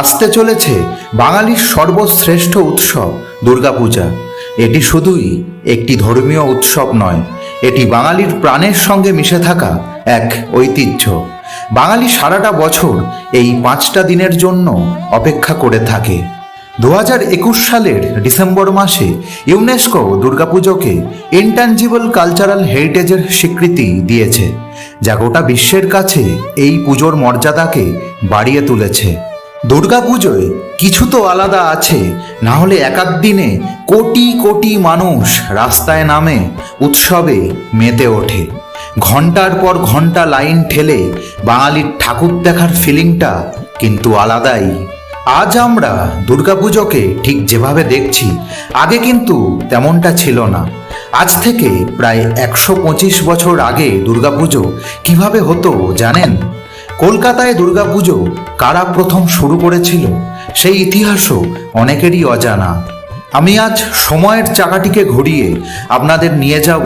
আসতে চলেছে বাঙালির সর্বশ্রেষ্ঠ উৎসব, দুর্গাপূজা। এটি শুধুই একটি ধর্মীয় উৎসব নয়, এটি বাঙালির প্রাণের সঙ্গে মিশে থাকা এক ঐতিহ্য। বাঙালি সারাটা বছর এই পাঁচটা দিনের জন্য অপেক্ষা করে থাকে। দু হাজার একুশ সালের ডিসেম্বর মাসে ইউনেস্কো দুর্গাপুজোকে ইনট্যাঞ্জিবল কালচারাল হেরিটেজের স্বীকৃতি দিয়েছে, যা গোটা বিশ্বের কাছে এই পুজোর মর্যাদাকে বাড়িয়ে তুলেছে। দুর্গাপুজোয় কিছু তো আলাদা আছে। না হলে একাধ দিনে কোটি কোটি মানুষ রাস্তায় নামে, উৎসবে মেতে ওঠে। ঘণ্টার পর ঘণ্টা লাইন ঠেলে বাঙালির ঠাকুর দেখার ফিলিংটা কিন্তু আলাদাই। আজ আমরা দুর্গাপুজোকে ঠিক যেভাবে দেখছি, আগে কিন্তু তেমনটা ছিল না। আজ থেকে প্রায় একশো পঁচিশ বছর আগে দুর্গাপুজো কীভাবে হতো জানেন? কলকাতায় দুর্গাপুজো কারা প্রথম শুরু করেছিল, সেই ইতিহাসও অনেকেরই অজানা। আমি আজ সময়ের চাকাটিকে ঘুরিয়ে আপনাদের নিয়ে যাব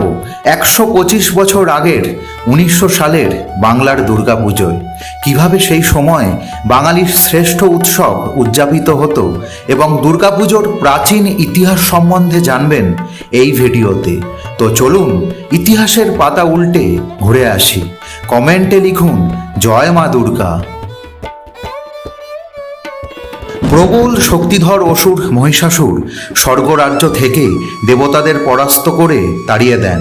একশো পঁচিশ বছর আগের উনিশশো সালের বাংলার দুর্গাপুজোয়। কীভাবে সেই সময় বাঙালির শ্রেষ্ঠ উৎসব উদযাপিত হতো এবং দুর্গাপুজোর প্রাচীন ইতিহাস সম্বন্ধে জানবেন এই ভিডিওতে। তো চলুন, ইতিহাসের পাতা উল্টে ঘুরে আসি। কমেন্টে লিখুন, জয় মা দুর্গা। প্রবল শক্তিধর অসুর মহিষাসুর স্বর্গরাজ্য থেকে দেবতাদের পরাস্ত করে তাড়িয়ে দেন।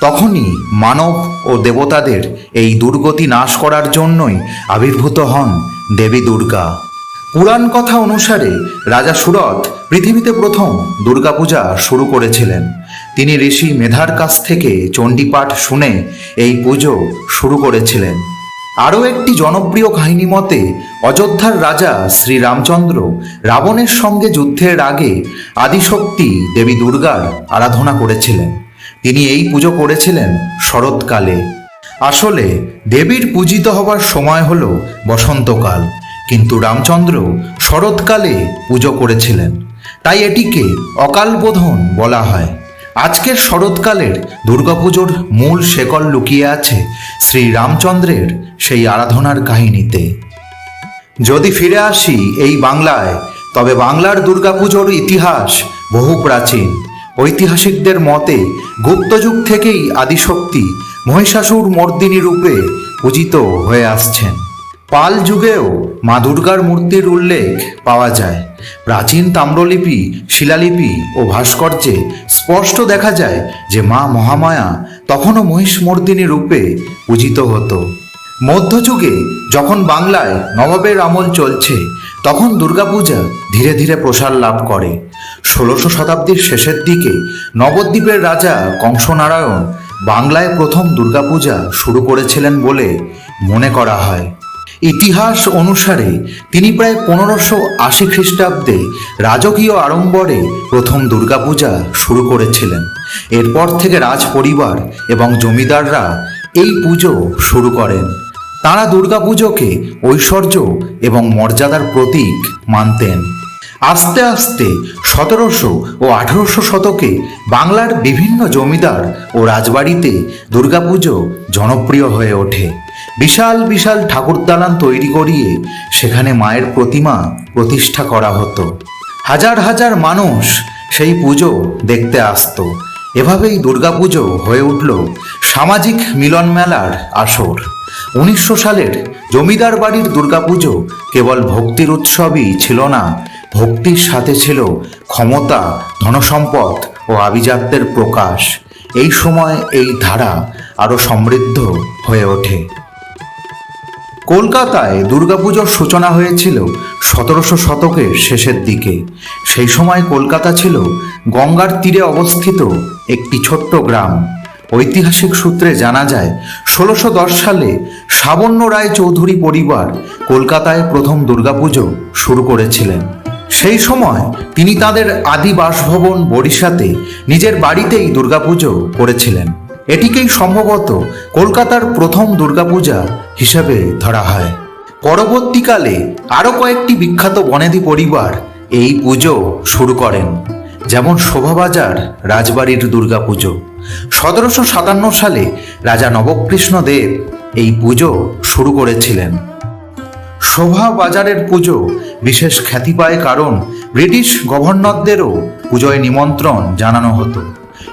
তখনই মানব ও দেবতাদের এই দুর্গতি নাশ করার জন্যই আবির্ভূত হন দেবী দুর্গা। পুরাণ কথা অনুসারে রাজা সুরথ পৃথিবীতে প্রথম দুর্গাপূজা শুরু করেছিলেন। তিনি ঋষি মেধার কাছ থেকে চণ্ডীপাঠ শুনে এই পুজো শুরু করেছিলেন। আরও একটি জনপ্রিয় কাহিনী মতে, অযোধ্যার রাজা শ্রীরামচন্দ্র রাবণের সঙ্গে যুদ্ধের আগে আদিশক্তি দেবী দুর্গার আরাধনা করেছিলেন। তিনি এই পুজো করেছিলেন শরৎকালে। আসলে দেবীর পূজিত হবার সময় হল বসন্তকাল, কিন্তু রামচন্দ্র শরৎকালে পুজো করেছিলেন। তাই এটিকে অকালবোধন বলা হয়। আজকের শরৎকালের দুর্গাপুজোর মূল শেকল লুকিয়ে আছে শ্রী রামচন্দ্রের সেই আরাধনার কাহিনীতে। যদি ফিরে আসি এই বাংলায়, তবে বাংলার দুর্গাপুজোর ইতিহাস বহু প্রাচীন। ঐতিহাসিকদের মতে গুপ্তযুগ থেকেই আদিশক্তি মহিষাসুর মর্দিনী রূপে পূজিত হয়ে আসছেন। পাল যুগেও মা দুর্গার মূর্তির উল্লেখ পাওয়া যায়। প্রাচীন তাম্রলিপি, শিলালিপি ও ভাস্কর্যে স্পষ্ট দেখা যায় যে মা মহামায়া তখনও মহিষমর্দিনী রূপে পূজিত হতো। মধ্যযুগে যখন বাংলায় নবাবের আমল চলছে, তখন দুর্গাপূজা ধীরে ধীরে প্রসার লাভ করে। ষোলোশো শতাব্দীর শেষের দিকে নবদ্বীপের রাজা কংসনারায়ণ বাংলায় প্রথম দুর্গাপূজা শুরু করেছিলেন বলে মনে করা হয়। ইতিহাস অনুসারে তিনি প্রায় পনেরোশো আশি খ্রিস্টাব্দে রাজকীয় আড়ম্বরে প্রথম দুর্গাপূজা শুরু করেছিলেন। এরপর থেকে রাজ পরিবার এবং জমিদাররা এই পুজো শুরু করেন। তাঁরা দুর্গাপুজোকে ঐশ্বর্য এবং মর্যাদার প্রতীক মানতেন। আস্তে আস্তে সতেরোশো ও আঠেরোশো শতকে বাংলার বিভিন্ন জমিদার ও রাজবাড়িতে দুর্গাপুজো জনপ্রিয় হয়ে ওঠে। বিশাল বিশাল ঠাকুরদালান তৈরি করিয়ে সেখানে মায়ের প্রতিমা প্রতিষ্ঠা করা হতো। হাজার হাজার মানুষ সেই পুজো দেখতে আসতো। এভাবেই দুর্গাপুজো হয়ে উঠল সামাজিক মিলন মেলার আসর। উনিশশো সালের জমিদার বাড়ির দুর্গাপুজো কেবল ভক্তির উৎসবই ছিল না, ভক্তির সাথে ছিল ক্ষমতা, ধনসম্পদ ও আভিজাত্যের প্রকাশ। এই সময় এই ধারা আরও সমৃদ্ধ হয়ে ওঠে। কলকাতায় দুর্গাপুজোর সূচনা হয়েছিল সতেরোশো শতকের শেষের দিকে। সেই সময় কলকাতা ছিল গঙ্গার তীরে অবস্থিত একটি ছোট্ট গ্রাম। ঐতিহাসিক সূত্রে জানা যায়, ষোলোশো দশ সালে সাবন্য রায় চৌধুরী পরিবার কলকাতায় প্রথম দুর্গাপুজো শুরু করেছিলেন। সেই সময় তিনি তাদের আদি বাসভবন বরিশাতে নিজের বাড়িতেই দুর্গাপুজো করেছিলেন। এটিকেই সম্ভবত কলকাতার প্রথম দুর্গাপূজা হিসেবে ধরা হয়। পরবর্তীকালে আরও কয়েকটি বিখ্যাত বনেদি পরিবার এই পুজো শুরু করেন, যেমন শোভাবাজার রাজবাড়ির দুর্গাপুজো। সতেরোশো সাতান্ন সালে রাজা নবকৃষ্ণ দেব এই পুজো শুরু করেছিলেন। শোভা বাজারের পুজো বিশেষ খ্যাতি পায় কারণ ব্রিটিশ গভর্নরদেরও পুজোয় নিমন্ত্রণ জানানো হতো।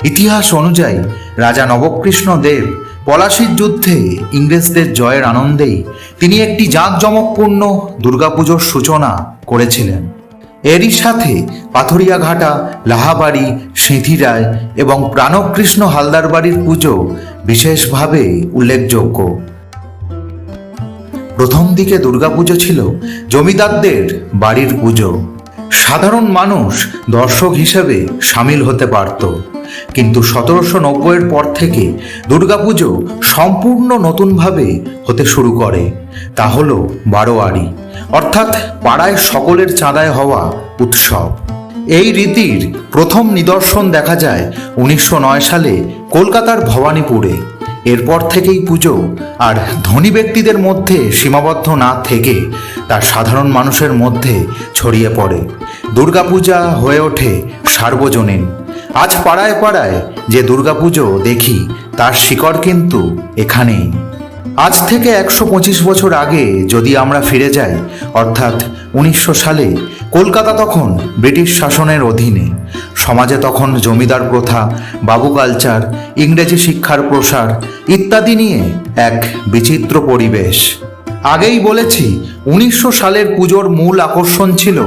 ইতিহাস অনুযায়ী রাজা নবকৃষ্ণ দেব পলাশির যুদ্ধে ইংরেজদের জয়ের আনন্দেই তিনি একটি জাঁকজমকপূর্ণ দুর্গাপুজোর সূচনা করেছিলেন। এরই সাথে পাথরিয়াঘাটা, লাহাবাড়ি, সিঁথিরায় এবং প্রাণকৃষ্ণ হালদার বাড়ির পুজো বিশেষভাবে উল্লেখযোগ্য। প্রথম দিকে দুর্গাপুজো ছিল জমিদারদের বাড়ির পুজো। সাধারণ মানুষ দর্শক হিসেবে সামিল হতে পারত। কিন্তু সতেরোশো নব্বইয়ের পর থেকে দুর্গাপুজো সম্পূর্ণ নতুনভাবে হতে শুরু করে। তা হল বারোয়ারি, অর্থাৎ পাড়ায় সকলের চাঁদায় হওয়া উৎসব। এই রীতির প্রথম নিদর্শন দেখা যায় উনিশশো নয় সালে কলকাতার ভবানীপুরে। এরপর থেকেই পুজো আর ধনী ব্যক্তিদের মধ্যে সীমাবদ্ধ না থেকে তার সাধারণ মানুষের মধ্যে ছড়িয়ে পড়ে। দুর্গাপূজা হয়ে ওঠে সার্বজনীন। আজ পাড়ায় পাড়ায় যে দুর্গাপুজো দেখি, তার শিকড় কিন্তু এখানেই। আজ থেকে একশো পঁচিশ বছর আগে যদি আমরা ফিরে যাই, অর্থাৎ উনিশশো সালে, কলকাতা তখন ব্রিটিশ শাসনের অধীনে। সমাজে তখন জমিদার প্রথা, বাবু কালচার, ইংরেজি শিক্ষার প্রসার ইত্যাদি নিয়ে এক বিচিত্র পরিবেশ। আগেই বলেছি, উনিশশো সালের পুজোর মূল আকর্ষণ ছিল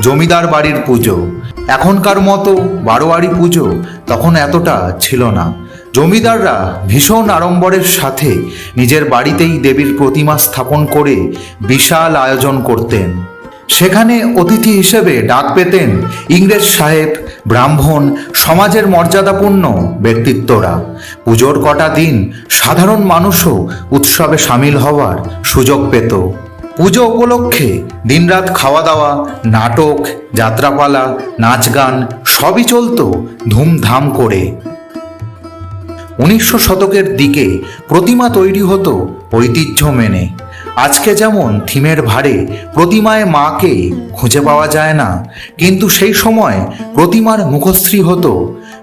জমিদার বাড়ির পুজো। এখনকার মতো বারোয়ারি পুজো তখন এতটা ছিল না। জমিদাররা ভীষণ আড়ম্বরের সাথে নিজের বাড়িতেই দেবীর প্রতিমা স্থাপন করে বিশাল আয়োজন করতেন। সেখানে অতিথি হিসেবে ডাক পেতেন ইংরেজ সাহেব, ব্রাহ্মণ, সমাজের মর্যাদাপূর্ণ ব্যক্তিত্বরা। পুজোর কটা দিন সাধারণ মানুষও উৎসবে সামিল হওয়ার সুযোগ পেত। পুজো উপলক্ষে দিনরাত খাওয়া দাওয়া নাটক, যাত্রাপালা নাচ গান সবই চলতো ধুমধাম করে। উনিশশো শতকের দিকে প্রতিমা তৈরি হতো ঐতিহ্য মেনে। আজকে যেমন থিমের ভারে প্রতিমায় মাকে খুঁজে পাওয়া যায় না, কিন্তু সেই সময় প্রতিমার মুখশ্রী হতো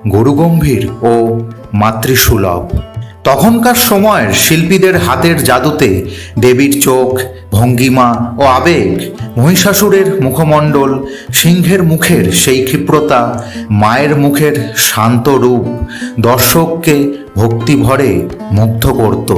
গরুগম্ভীর ও মাতৃসুলভ। তখনকার সময়ের শিল্পীদের হাতের জাদুতে দেবীর চোখ, ভঙ্গিমা ও আবেগ, মহিষাসুরের মুখমণ্ডল, সিংহের মুখের সেই ক্ষিপ্রতা, মায়ের মুখের শান্ত রূপ দর্শককে ভক্তি ভরে মুগ্ধ করত।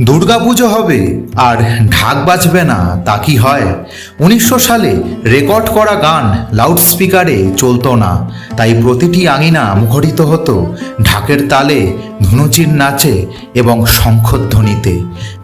দুর্গাপুজো হবে আর ঢাক বাজবে না, তা কি হয়? উনিশশো সালে রেকর্ড করা গান লাউডস্পিকারে চলতো না, তাই প্রতিটি আঙিনা মুখরিত হতো ঢাকের তালে ধুনুচির নাচে এবং শঙ্খধ্বনিতে,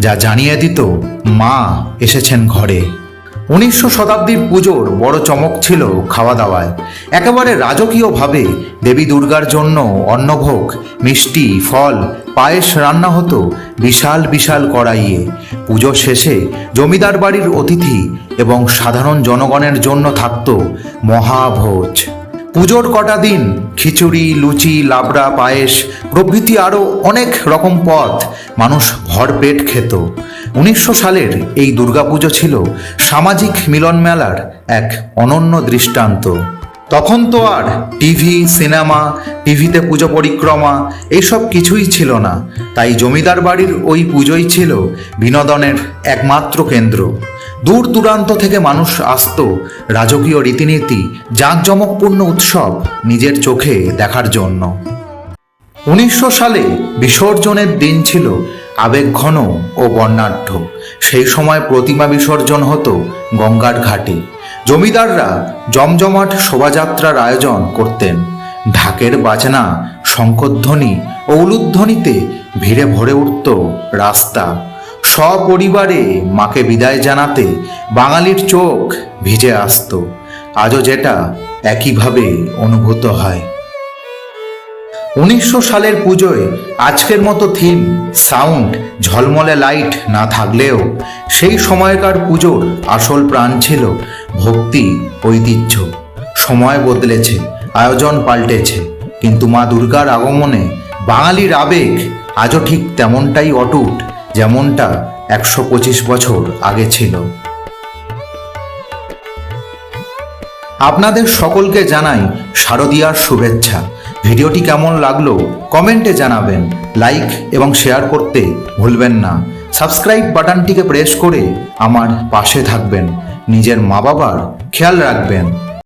যা জানিয়ে দিত মা এসেছেন ঘরে। উনিশশো শতাব্দীর পুজোর বড় চমক ছিল খাওয়া দাওয়ায় একেবারে রাজকীয়ভাবে দেবী দুর্গার জন্য অন্নভোগ, মিষ্টি, ফল, পায়েস রান্না হতো বিশাল বিশাল কড়াইয়ে। পুজো শেষে জমিদার বাড়ির অতিথি এবং সাধারণ জনগণের জন্য থাকত মহাভোজ। পুজোর কটা দিন? খিচুড়ি, লুচি, লাবড়া, পায়েস, প্রভৃতি আরও অনেক রকম পথ মানুষ ভরপেট খেত। উনিশশো সালের এই দুর্গাপুজো ছিল সামাজিক মিলন মেলার এক অনন্য দৃষ্টান্ত। তখন তো আর টিভি, সিনেমা, টিভিতে পুজো পরিক্রমা এইসব কিছুই ছিল না। তাই জমিদার বাড়ির ওই পুজোই ছিল বিনোদনের একমাত্র কেন্দ্র। দূর দূরান্ত থেকে মানুষ আসত রাজকীয় রীতিনীতি, জাঁকজমকপূর্ণ উৎসব নিজের চোখে দেখার জন্য। উনিশশো সালে বিসর্জনের দিন ছিল আবেগঘন ও বর্ণাঢ্য। সেই সময় প্রতিমা বিসর্জন হতো গঙ্গার ঘাটে। জমিদাররা জমজমাট শোভাযাত্রার আয়োজন করতেন। ঢাকের বাজনা, শঙ্করধ্বনি ও উলুধ্বনিতে ভিড়ে ভরে উঠত রাস্তা। সপরিবারে মাকে বিদায় জানাতে বাঙালির চোখ ভিজে আসত। আজও যেটা একইভাবে অনুভূত হয়। উনিশশো সালের পুজোয় আজকের মতো থিম সাউন্ড ঝলমলে লাইট না থাকলেও সেই সময়কার পুজোর আসল প্রাণ ছিল ভক্তি, ঐতিহ্য। সময় বদলেছে, আয়োজন পাল্টেছে, কিন্তু মা দুর্গার আগমনে বাঙালির আবেগ আজও ঠিক তেমনটাই অটুট। যেমনটা একশো পঁচিশ বছর আগে ছিল। আপনাদের সকলকে জানাই শারদীয়ার শুভেচ্ছা। ভিডিওটি কেমন লাগল কমেন্টে জানাবেন। লাইক এবং শেয়ার করতে ভুলবেন না। সাবস্ক্রাইব বাটনটিকে প্রেস করে আমার পাশে থাকবেন। নিজের মা বাবার খেয়াল রাখবেন।